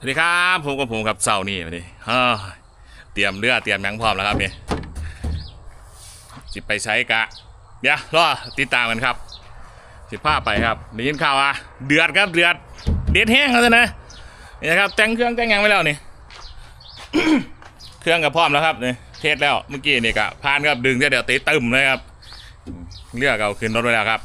สวัสดีครับผมกับผมกับเสานี่วันนี้เตรียมเรือเตรียมหยังพร้อมแล้วครับนี่สิไปใช้กะ เดี๋ยวรอติดตามกันครับ สิพาไปครับได้ยินข่าวว่าเดือดครับเดือดเด็ดแห้งแล้วนะนี่ครับแต่งเครื่องแต่งยังไว้แล้วนี่เครื่องกับพร้อมแล้วครับนี่เทสแล้วเมื่อกี้นี่กะพานครับดึงเดี๋ยวตีตึมเลยครับเรือเอาขึ้นรถไว้แล้วครับ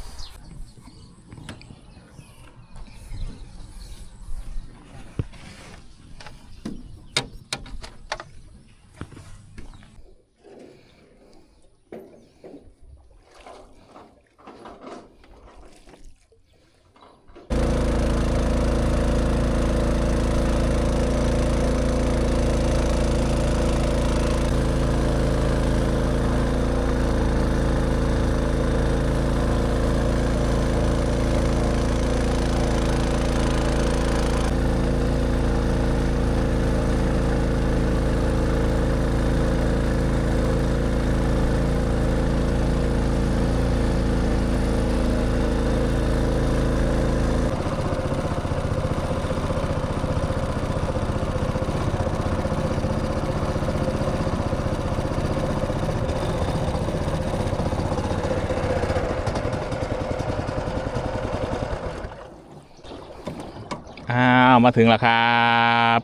อ้าวมาถึงแล้วครับ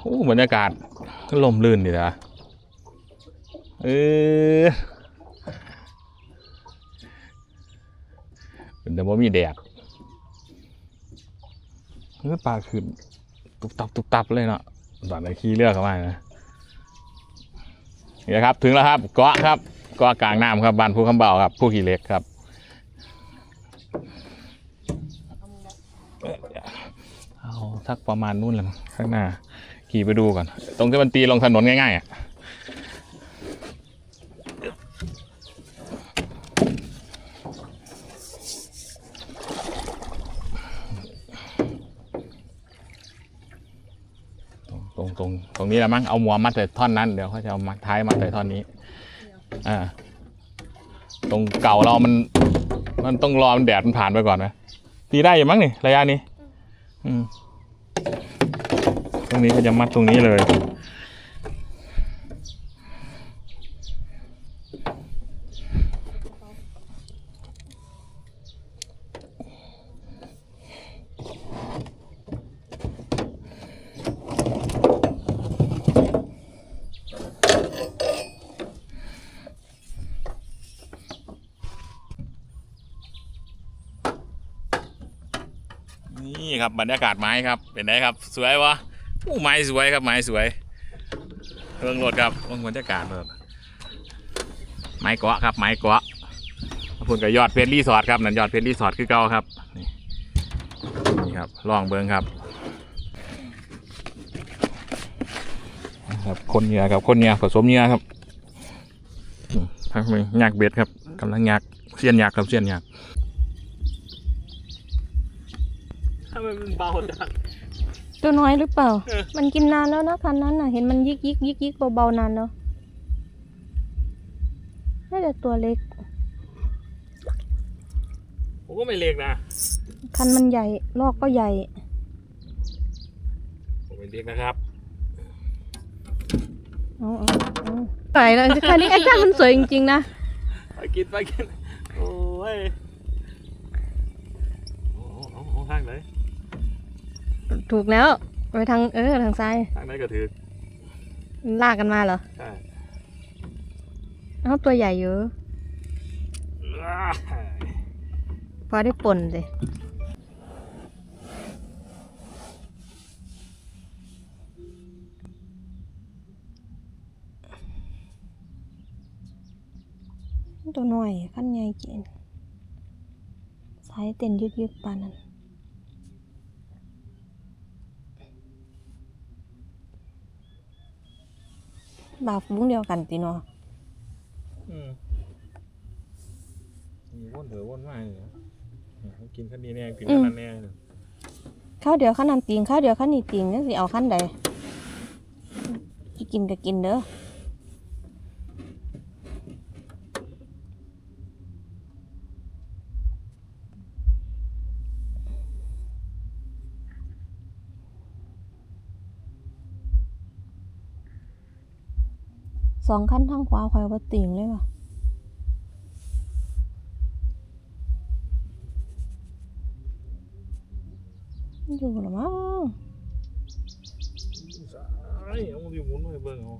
โอ้บรรยากาศลมลื่นดีนะเออเป็นแต่ว่ามีแดดเออปลาขึ้นตุบตับตุบตับเลยเนาะตอนนี้ขี่เรือกเข้ามานะนี่ครับ ถึงแล้วครับ เกาะครับเกาะกลางน้ำครับบ้านภูคำเบาครับ ผู้ขี่เล็กครับ เอาสักประมาณนู่นแหละข้างหน้า ขี่ไปดูก่อน ตรงที่มันตีลงถนนง่ายๆอะตรงตรงตรงนี้แหละมั้งเอาหัวมัดใส่ท่อนนั้นเดี๋ยวเขาจะเอามัดท้ายมัดใส่ท่อนนี้อ่าตรงเก่าเรามัน มันต้องรอมันแดดมันผ่านไปก่อนนะตีได้อยู่มั้งนี่ระยะนี้ อืม รงนี้ก็จะมัดตรงนี้เลย นี่ครับบรรยากาศไม้ครับเป็นไงครับ สวยวะ อู้ไม้สวยครับไม้สวยเรื่องรถครับว่างบรรยากาศแบบไม้เกาะครับไม้เกาะขอบคุณกับยอดเพชรรีสอร์ทครับนั่นยอดเพชรรีสอร์ทคือเก่าครับนี่ครับลองเบิ้งครับครับคนเหงื่อครับคนเหงื่อผสมเหงื่อครับอืมพักมือหยักเบ็ดครับกำลังหยักเสียนหยักครับเสียนหยักทำไมมันเบาจัง ตัวน้อยหรือเปล่า เออ มันกินนานแล้วนะพันนั้นน่ะ เห็นมันยิกยิกยิกยิกเบาๆนานแล้วน่าจะตัวเล็ก ผมก็ไม่เล็กนะคันมันใหญ่ ลอกก็ใหญ่ ผมไม่เล็กนะครับ เอาเอาเอาใส่เลยคันนี้ไอ้ข้ามันสวยจริงๆนะ ไปกินไปกิน โอ้ย โอ้เอาเอาทางไหน ถูกแล้ว ไปทางเออทางซ้าย ทางไหนก็ถือลากกันมาเหรอใช่เอาตัวใหญ่เยอะ พอได้ป่นสิตัวน้อยขั้นใหญ่จริงสายเต้นยึกยึกๆปานนั้น บาฟุ้งเดียวกันตีเนาะอืมนี่วนเถอะวนมาเลยนะเขากินขั้นนี้แน่กินขั้นนั้นแน่เลยข้าวเดียวขั้นนั้นติงข้าวเดียวขั้นนี้ติงนั่นสิเอาขั้นใดสิกินก็กินเด้อ สองขั้นทางขวาคอยว่าติ่งเลยว่ะมันอยู่หรอมั้ง ไอ้เอาดิหมุนไปเบิ่งเอา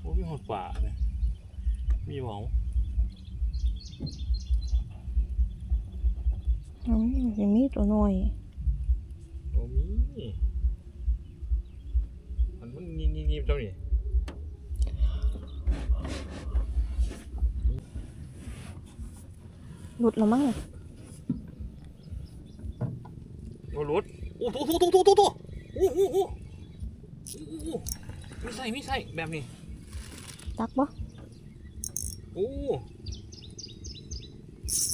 โอ้มีหอดป่าเนี่ยมีหวง อืมยังมีตัวน้อย โอ้มีมันมันงีงีงีเจ้านี่ หลุด แล้วมั้งโอ้รถโอ้โหโอ้โหโอ้โหโอ้โหโอ้โหโอ้โหโอ้โหไม่ใส่ไม่ใส่แบบนี้ตักปะโอ้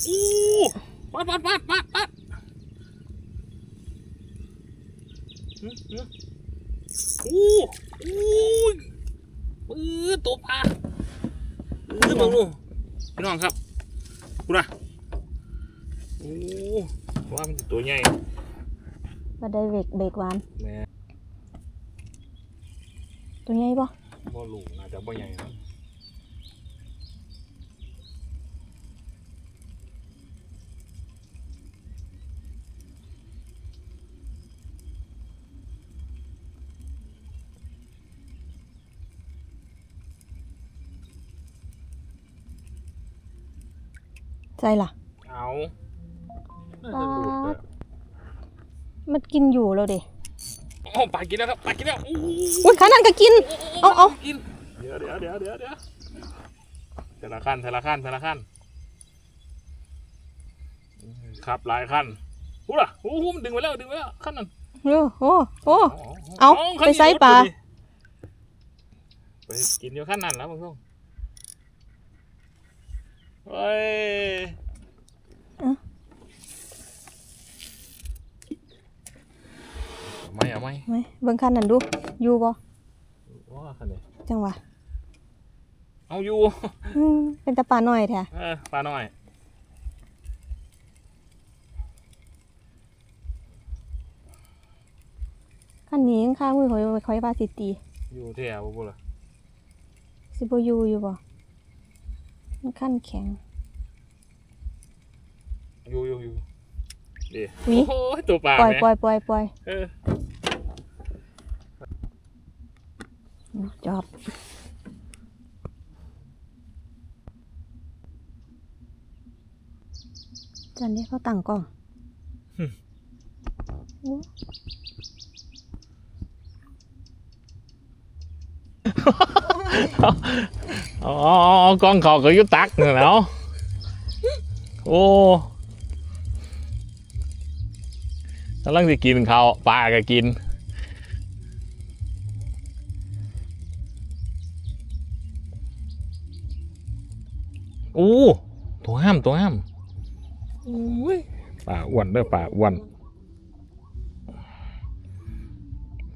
โอ้ปัดปัดปัดปัดปัดโอ้โอ้ยปื้อตัวปลาปื้อมองดูพี่น้องครับกูนะ ว่ามันตัวใหญ่มาได้เบรกเบรกหวานแม่ตัวใหญ่ปะบ่ลูกน่าจะบ่ใหญ่นะใจล่ะ เอาปลา มันกินอยู่แล้วเด็โอ้ปลากินแล้วครับปลากินแล้วอู้อุ้ยขานั่นก็กิน เอาเอากินเดี๋ยวเดี๋ยวเดี๋ยวเดี๋ยวเดี๋ยวแต่ละขั้นแต่ละขั้นแต่ละขั้นครับหลายขั้นหูล่ะหูหูมันดึงไปแล้วดึงไปแล้วขั้นนั้นโอ้โอ้โอ้เอาขั้นไปใส่ปลานี้ไปกินอยู่ขั้นนั้นแล้วมึงส่งเฮ้ยเอา ไหม่เอาไหมไหมเบิ่งคันนั่นดูอยู่บ่ว้าขั้นนี้จังหวะเอาอยู่อืมเป็นตะปลาน้อยแท้เออปลาหน่อยคันนี้ยังข้างมือคอยคอยปลาสิตีอยู่แถวบ่ล่ะสิบ่อยู่อยู่บ่มันคันแข็งอยู่อยู่อยู่ดีอุ๊ยโอ้ยตัวปลาปล่อยแม่ปล่อยปล่อยปล่อยเออ จอบจันนี้เขาตั้งกล้องโอ้อ๋ออ๋ออ๋อกล้องเขาก็อยุตักนี่แหล้วโอ้กำลังจะกินเขาวปลาก็กิน อู้ตัวห้ามตัวห้ามอุ้ยปลาอ้วนเด้อปลาอ้วน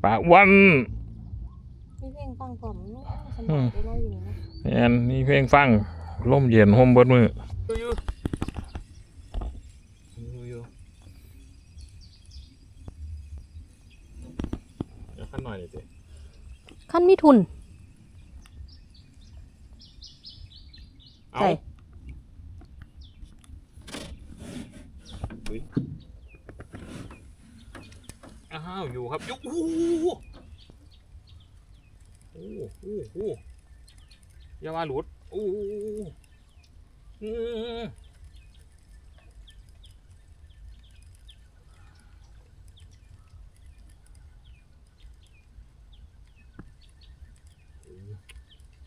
ปลาอ้วนมีเพลงฟังผมสอืบายมได้น้อยอยู่นะแอนนี่เพลงฟังลมเย็นห่มเบิดมืออยู่อยู่เดี๋ยวขั้นหน่อยดิขั้นมีทุนเอา อ้าวอยู่ครับยุกโอ้โหโอ้โหโอ้โหอย่ามาหลุดโอ้โหอืม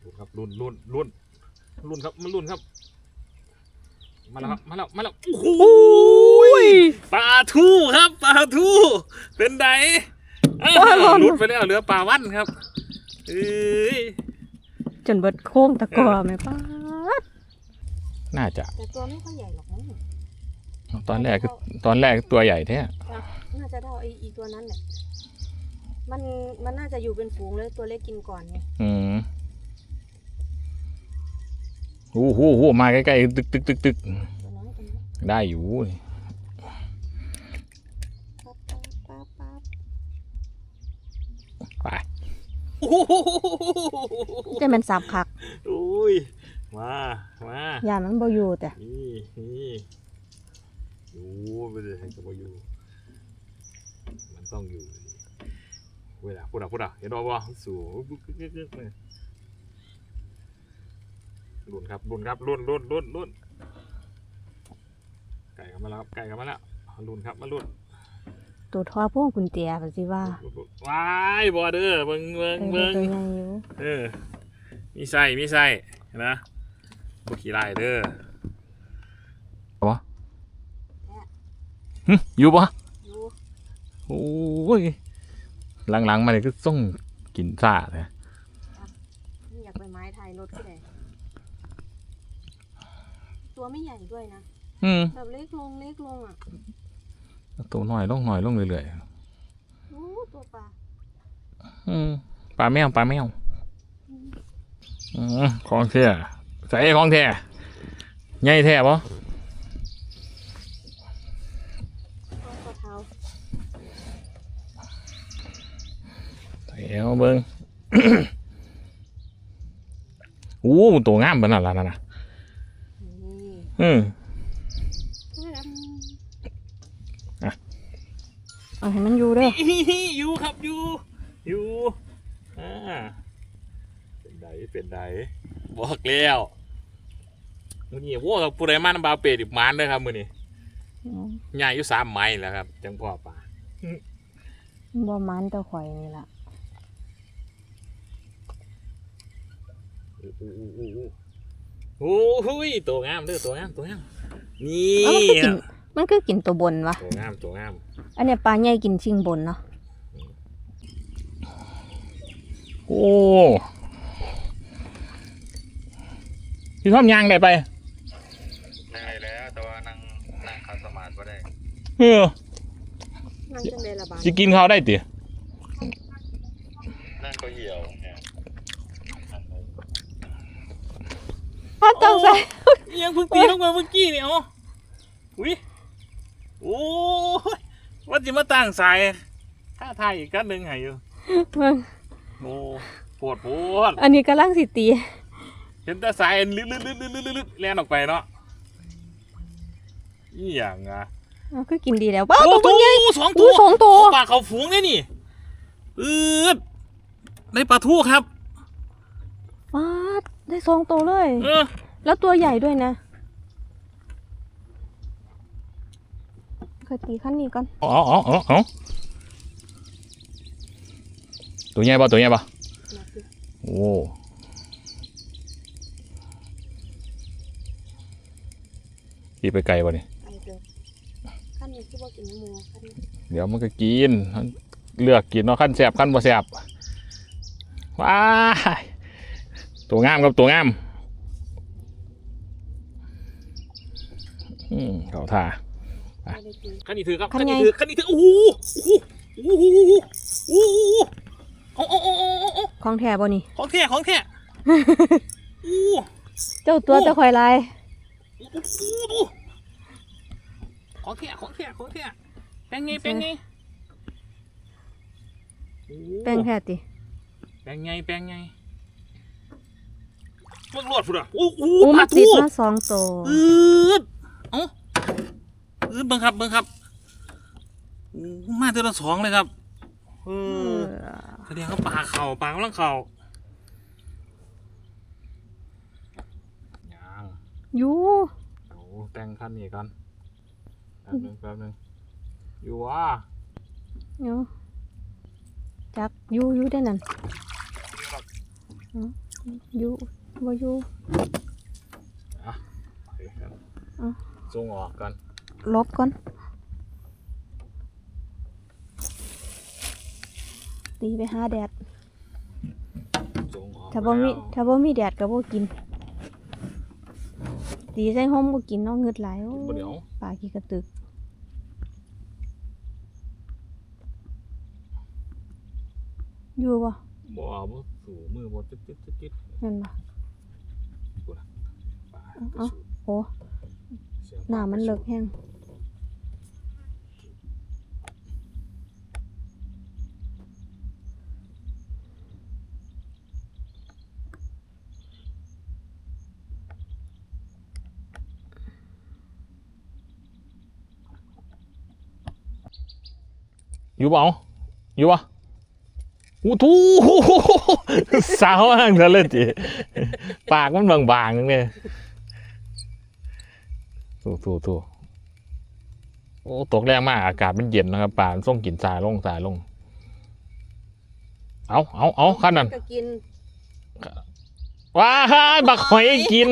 ลุ้นครับลุ้นลุ้นลุ้นลุ้นครับมันลุ้นครับ มาแล้วครับ มาแล้ว มาแล้ว โอ้โห ปลาทูครับปลาทูเป็นไดอ้าวหลุดไปแล้วเหลือปลาวันครับเอ้ยจนเบิดโค้งตะกอแม่ป้าดน่าจะ แต่ตัวไม่ค่อยใหญ่หรอกนะตอนแรกคือตอนแรกตัวใหญ่แท้น่าจะเท่าไอ้อีตัวนั้นแหละมันมันน่าจะอยู่เป็นฝูงเลยตัวเล็กกินก่อนไงอืมโอ้โหโอ้โหมาใกล้ๆตึกตึกตึกตึกตัวน้อยตัวน้อยได้อยู่ ปั๊บปั๊บปั๊บปั๊บไปโอ้โหจะเป็นสับคักอุ้ยมามายานมันบ่อยู่แต่นี่นี่อยู่ไปเลยให้กับว่าอยู่ มันต้องอยู่เวลาพูดอะพูดอะเห็นบ่บ่สู่บึ๊กกึกกึกกึกเลยลุ่นครับลุ่นครับลุ่นลุ่นลุ่นลุ่นไก่กันมาแล้วครับไก่กันมาแล้วลุ่นครับมาลุ่น ตัวทอพวกกุญแจก็สิว่าลุ่นลุ่นว้ายบอเดอร์เบิ่งเบิ่งเออเบิ่งตัวใหญ่อยู่เออมีไส้มีไส้เห็นนะพวกขี้ไล่เด้อวะหึอยู่ปะอยู่โอ้ยหลังๆมาเลยก็ต้องกินซ่าเลยอยากไปไม้ไทยรถที่ไหนตัวไม่ใหญ่ด้วยนะ อืมแบบเล็กลงเล็กลงอะ ตัวหน่อยลงหน่อยลงเรื่อยโอ้ตัวปลาๆอืมปลาแมวปลาแมวอืมของแท้ใส่ของแท้ใหญ่แท้ปะตัวปลาเท้าใส่เอาเบิ้งโอ้ตัวงามเป็นอะไรนั่นน่ะนี่อืม เอาให้มันอยู่เด้ออยู่ครับอยู่อยู่อ่าเป็นไดเป็นไดบอกแล้วมือนี้โว้กับผู้ใดมาน้ำบาวเป็ดอีกหมานเด้อครับมือนี้ใหญ่อยู่สามไม้แล้วครับจังพ่อป่าบ่มันแตะข่อยนี่ล่ะอู้อู้อู้อู้อู้โอ้โหยตัวงามเด้อตัวงามตัวงามนี่เอ้า มันก็คกินรับมันก็กินตัวบนวะตัวงามตัวงาม อันเนี้ยปลาใหญ่กินชิงบนเนาะโอ้พี่ชอบยางได้ไปนั่งได้แล้วแต่ว่านั่งนั่งขัดสมาธิก็ได้เออนั่งจังได๋ละบาดสิกินข้าวได้ตินั่งก็เหี่ยวเนี่ยนั่งไปถ้าต้องใส่ยังเพิ่งตีลงมาเมื่อกี้นี่อ๋ออุ้ย โอ้ยว่าจะมาตั้งสายท่าทายอีกกันหนึ่งให้อยู่เบิ่งโอ้ปวดปวดอันนี้กำลังสิตีเห็นแต่สายลื่นลื่นลื่นลื่นลื่นลื่นแล่นออกไปเนาะอีหยังอะเอาคือกินดีแล้วว้าวโอ้ตัวโหใหญ่ สองตัอู้วสองตัว ปลาเขาฝูงเลยนี่อืดได้ปลาทูครับ ว้าดได้สองตัวเลย เออ แล้วตัวใหญ่ด้วยนะ เคยตีขั้นนี้ก่อนอ๋ออ๋ออ๋อตัวใหญ่ป่ะตัวใหญ่ป่ะโอ้ขี่ไปไกลป่ะนี่ไปเถอะขั้นนี้คือว่ากินน้ำมูเดี๋ยวมันก็กิน เลือกกินเนาะขั้นแสบขั้นบ่แสบว้าตัวงามครับตัวงามอืมเขาท่า ขั้นนี้ถือครับขั้ขั้นนไงนี้ถือขั้นนี้ถือโอ้โหโอ้โหโอ้โหโอ้โหโอ้โหโอ้โหโอ้โหของแท้บ่นี่ของแท้ของแท้โอ้โหเจ้าตัวโอ้จะคอยลายโอ้โหของแท้ของแท้ของแท้เป็นไงเป็นไงโอ้โหแป้งแท้ติแปลงไงแปลงไงมึงรอดพุ่นอะโอ้โหอู้ปมาลาติทูดมาสองตัวอืดเอ้าอืด เบังครับเบังครับโอ้มาเดือนละสองเลยครับเอเอออแสดงว่าปลาเข่าปลากำลังเข่ายังอยู่เอาแต่งขั้นนี้ก่อนแป๊บหนึงแป๊บหนึงอยู่วะอยู่จักอยู่อยู่ได้นั่นอ๋ออยู่บ่อยู่เดี๋ยวครับอะส่งออกก่อน ลบก่อน ตีไปหาแดด ส่งออกถ้าบ่มีแล้วถ้าบ่มีแดดก็บ่กิน ตีใส่ห้องบ่กินเนาะเงืดหลายโอ้บ่เดี๋ยวปลาขี้กระตึก อยู่บ่บ่เอาบ่สู่มือบ่จิ๊ดจิ๊ดจิ๊ดจิ๊ดเห็นบ่ปลาเอ้าโอ้ เสียงปลาหน้ามันเลิกแห้ง อยู่เปล่าอยู่ปะอู้ทูสาวอ่างซะเลยจีปากมันบางๆนึงเนี่ยถูถูถูโอ้ตกแรงมากอากาศมันเย็นนะครับป่ามันส่งกลิ่นสายลงสายลง เอาเอาเอาขั้นนั้นก็กินว้ายบักหอยกิน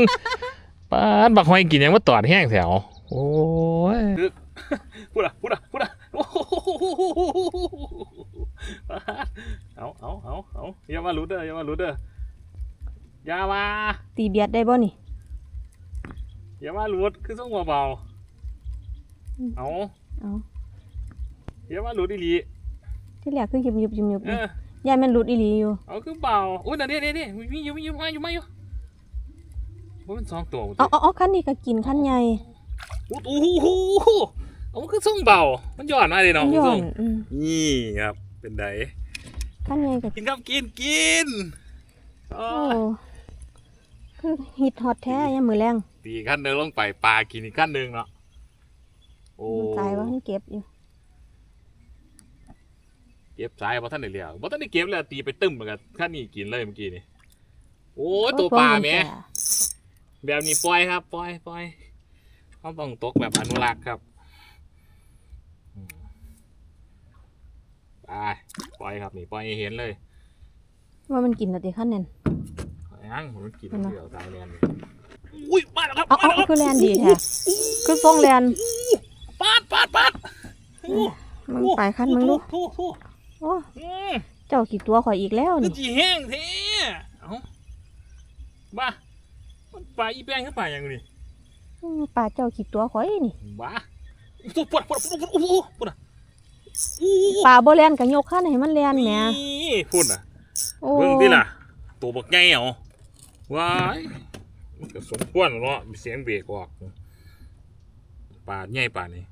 ป้าดบักหอยกินยังมาตอดแห้งแถวโอ้ยพูดอะพูดอะพูดอะโอ้โห เอาเอาเอาเอาอย่ามาหลุดเด้ออย่ามาหลุดเด้ออย่ามาตีเบียดได้บ่นี่อย่ามาหลุดคือส่งเบาอืมๆเอาเอาอย่ามาหลุดอีหลีที่แรกคือหยุบหยุบหยุบหยุบเออยายมันหลุดอีหลีอยู่เอาคือเบาอุ้ยนั่นเด้เด้เด้มีอยู่มีอยู่มาอยู่มาอยู่ว่ามันสองตัวเอาเอาเอาคันนี้ก็กินคันใหญ่โอ้โห เอามันคือส่งเบา มันย้อนมาเลยเนาะย้อส่นงอืมนี่ครับเป็นไดคันใหญ่ก็กินครับกินกินโอ้โอ้คือฮิตฮอตแท้ยามมื้อแรงตีขั้นหนึ่งลงไปปลากินอีกขั้นหนึ่งเนาะโอ้มันตายว่ามันเก็บอยู่เก็บสายเพราะท่านได้เลี้ยวเพราะท่านได้เก็บแล้วตีไปตึ้มเหมือนกันขั้นนี้กินเลยเมื่อกี้นี่โอ้ยตัวปลาแหม่ แบบนี้ปล่อยครับปล่อยปล่อยเขาต้องตกแบบอนุรักษ์ครับอืม ไปปล่อยครับนี่ปล่อยให้เห็นเลยว่ามันกินแล้วติคันนั้นยังผมกินเห็นไหมเดียวตายแลนด์อุ้ยมาแล้วครับเอามาเอาแล้วครับคือแลนดีแท้คือทรงแลนปาดปาดปาดโอ้มึงไปคันมึงลูกทูทูโอ้อืมเจ้ากี่ตัวข่อยอีกแล้วคือนี่จีแห้งเท่เอ้าบ้ามันปลาอีแป้งขึ้นปลาอย่างนี้อืมปลาเจ้ากี่ตัวข่อยนี่บ้าปวดปวดปวดปวดปวดโอ้โหปวดอะอู้ ปลาบ่แลนก็ยกคันให้มันแลนแหมนี่พูดอะโอ้เบิ่งดิล่ะ ตัวบักไงเหรอว้ายมันก็สมควรแล้วเนาะมีเสียงเบรกออกปลาใหญ่ปลานี่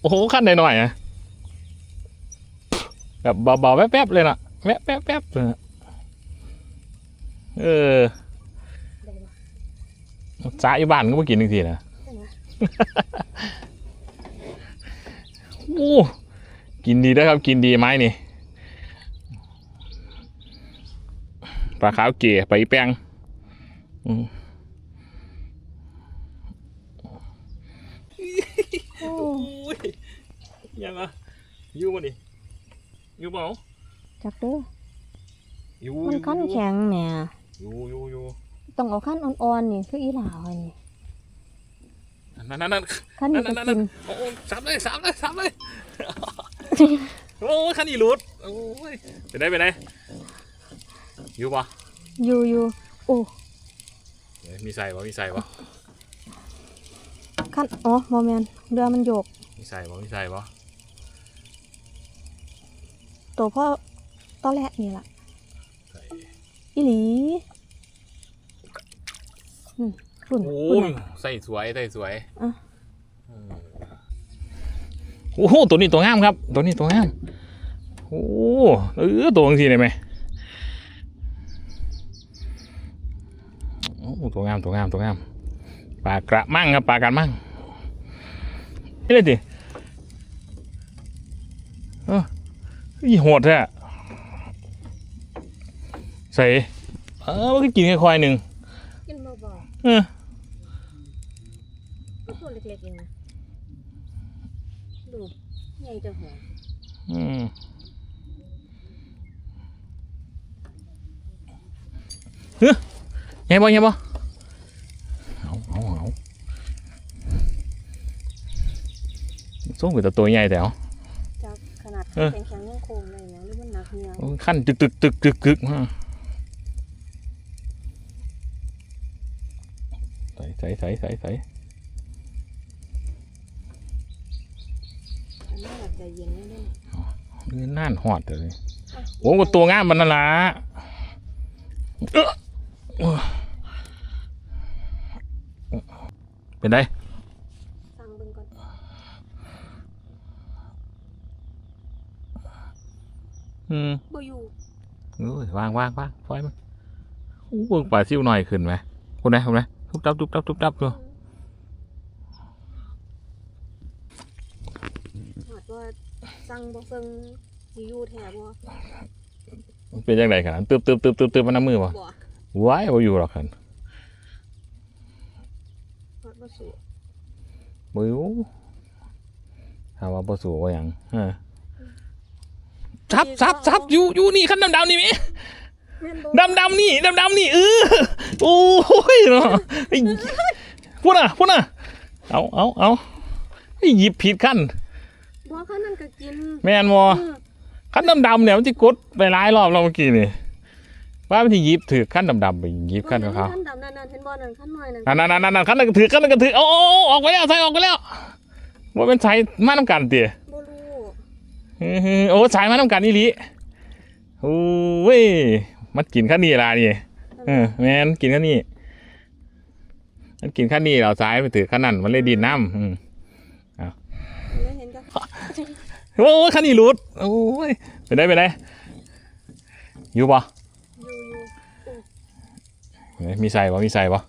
โอ้โหขั้นหน่อยๆอะแบบเบาๆแป๊บๆเลยน่ะแป๊บแป๊บแป๊บเลยน่ะเออ สาอยู่บ้านก็มากินทังทีนะโอ้กินดีนะครับ กินดีไหมนี่ปลาขาวเก๋ไปลาอีแป้งอืมโอ้โอ้ยยังอะอยู่มาดิอยู่เปล่าจักเด้ออยู่มันคันแข็งแหมอยู่อยู่อยู่ ต้องเอาคันอ่อนๆนี่คืออีหลาข่อยนี่นั่นนั่นนั่นคันนี้ก็นั่นนั่กินนโอ้โหสามเลยสามเลยสามเลยโอ้ยคันนี้หลุดโอ้ยไปไหนไปไหนอยู่ปะอยู่อยู่โอ้เอ้ยมีใส่ปะมีใส่ปะคันอ๋อบ่แม่นเรือมันโยกมีใส่ปะมีใส่ปะตัวพ่อตอแรกนี่ล่ะใส่อีหลีอืม ฝุ่นโอ้ฝุ่นยน่ะใส่สวยใส่สวยอะมโอ้โหตัวนี้ตัวงามครับ ตัวนี้ตัวงามโอ้เออตัวจริงๆเลยไหมโอ้ตัวงามตัวงามตัวงามปลากระมังครับปลากระมังนี่เลยดิเอออีโหดแท้ใส่เออมันก็กินแค่ควายหนึ่งกิน เบาเออๆตัวเล็กๆเองนะดูใหญ่จังหัวอืมเฮ้ยยังบ่ยังบ่เอาเอาเอาส่งไปแต่ตัวใหญ่แต่เอาจับขนาดเออแข็งๆยังโคงเลยนะหรือมันหนักเนียงโอ้ยขั้นตึกตึกตึกตึกตึกมา ใส่ใส่ใส่ใส่ใส่ใจเย็นนิดนึงน่านหอดเลยโอ้ก็ตัวง่ามมันนั่นละเป็นไงสั่งเบิ่งก่อนอืมบ่อยู่เอ้ยวางวางวางปล่อยมันอู้เบิ่งปลาซิ่วหน่อยขึ้นไหมคุณนะคุณนะ ทุบดับตุบดับตุบดับอยู่หอว่าสั่งบ่เซิงสิอวแท้บ่เป็นยังไงครับตึบตึบตึบตึบตึบมันน้ำมือบ่ะว้ายบ่อยู่หรอกครันหอดบ่สู้บ่อยถามว่าบ่สู้บ่หยังฮะซับซับซับอยู่อยู่นี่ขั้นดำๆนี่แม่ ดำดำๆนี่ดำดำๆนี่เออโอ้ยเนาะไอ้พูดน่ะพูดน่ะเอาเอาเอาไอ้หยิบผิดขั้นบ่คันนั้นก็กินแม่นบ่เออขั้นดำดำๆเนี่ยมันจะกดไปหลายรอบแล้วเมื่อกี้นี่ว่ามันจะหยิบถือขั้นดำดำๆไปหยิบขั้นของเขาคันดำนั่นๆเห็นบ่นั่นคันน้อยนั่นนั่นนั่นนั่นนั่นขั้นนั้นก็ถือขั้นนั้นก็ถือโอ้โอ้โอ้ออกไปแล้วใส่ออกไปแล้วว่าเป็นสายมาน้ำกันเตี๋ยบ่รู้อื้อหือโอ้สายมาน้ำกันนี่ลิโอ้เว้ย มันกินขั้นนี้ละนี่เออแมนกินขั้นนี้มันกินขั้นนี้เราซ้ายไปถือขั้นนั้นมันเลยดินน้ำอืมเลยเห็นก็โอ้ยขั้นนี้รุดโอ้ยไปได้ไปได้อยู่ปะอยู่อยู่ไหนมีใส่ปะมีใส่ปะ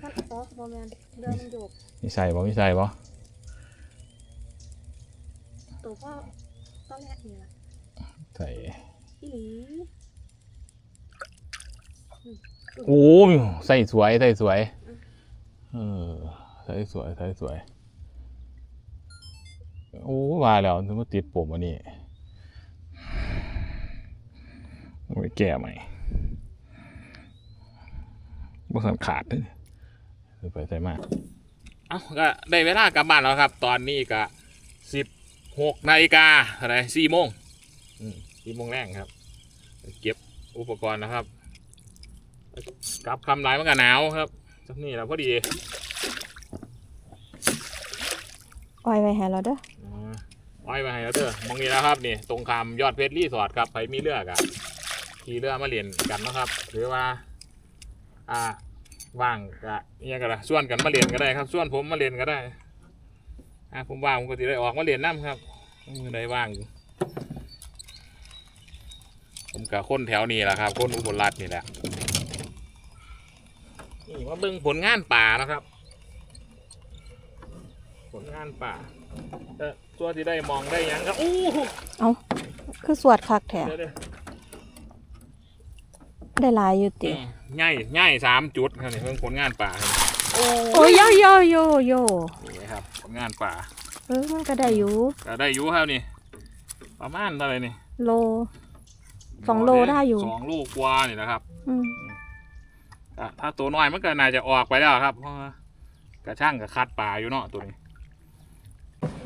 คันอ๋อบ่แม่นเรือมันโยกมีใส่ปะมีใส่ปะตัวพ่อตอนแรกนี่ล่ะใส่อี หลีโอ้ยใส่สวยใส่สวยเออใส่สวยใส่สวยโอ้ว่าแล้วถึงมาติดผมอันนี้โอ้แก่ใหม่บ่สันขาดเลยไปใส่มากเอ้าก็ได้เวลากลับบ้านแล้วครับ ตอนนี้ก็สิบหกนาฬิกาอะไรสี่โมงสี่โมงแรกครับ เก็บอุปกรณ์นะครับกลับคำไรมันก็หนาวครับสักนี่แหละพอดีปล่อยไว้ให้เราเด้ออ๋อไว้มาให้แล้วเด้อมองนี้แล้วครับนี่ตรงคำยอดเพชรรีสอร์ทครับใครมีเรือกับขี่เรือมาเรียนกันนะครับ หรือว่า อ่าว่างก็เนี่ยกันละส่วนกันมาเรียนก็ได้ครับส่วนผมมาเรียนก็ได้อ่าผมว่างผมก็จะได้ออกมาเรียนน้ำครับมือใดว่าง ผมกับคนแถวนี้แหละครับ คนอุบลรัตน์นี่แหละนี่มาเบิ่งผลงานป่านะครับ ผลงานป่าเออตัวที่ได้มองได้หยังครับอู้หูคือสวดคักแท้เดี๋ยวเดี๋ยวได้หลายอยู่ติง่ายง่ายสามจุดครับนี่เพิ่งผลงานป่าครับโอ้ยโยโยโยโยนี่ครับผลงานป่าเออมันก็ได้อยู่ก็ได้อยู่ครับนี่ ประมาณเท่าไหร่นี่โล สองโลได้อยู่ สองโลกว่านี่นะครับอืมอะถ้าตัวน้อยมันก็น่าจะออกไปแล้วครับเพราะว่ากระช่างกับคัดป่าอยู่เนาะตัวนี้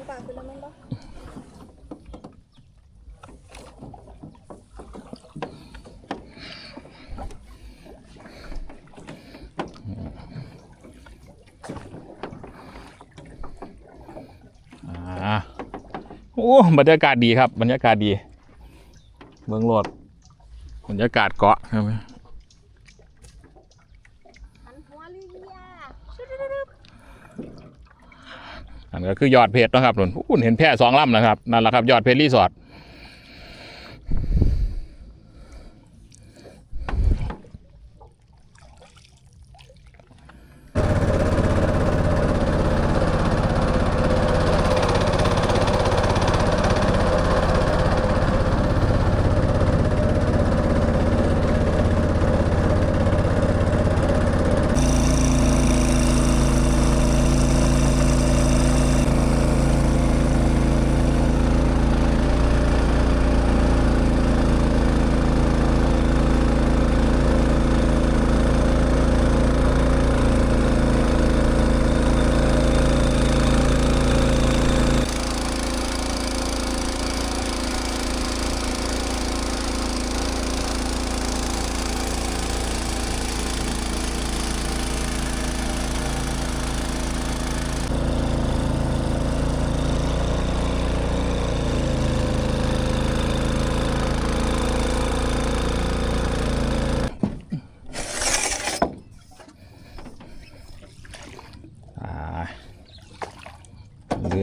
ปลาคือแล้วมันบ่อ่าโอ้บรรยากาศดีครับ บรรยากาศดี เมืองโลด บรรยากาศเกาะใช่ไหมหันหัวลิเลียอันก็คือยอดเพชรนะครับนุ่นหูเห็นแพร่สองลำนะครับนั่นแหละครับยอดเพชรรีสอร์ท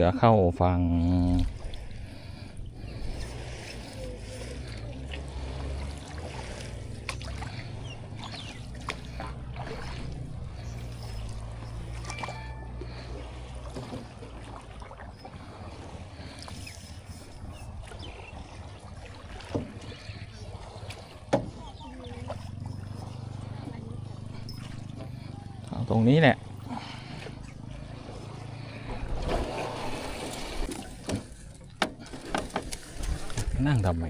อเข้าฝั่งตรงนี้แหละ นั่งทำไม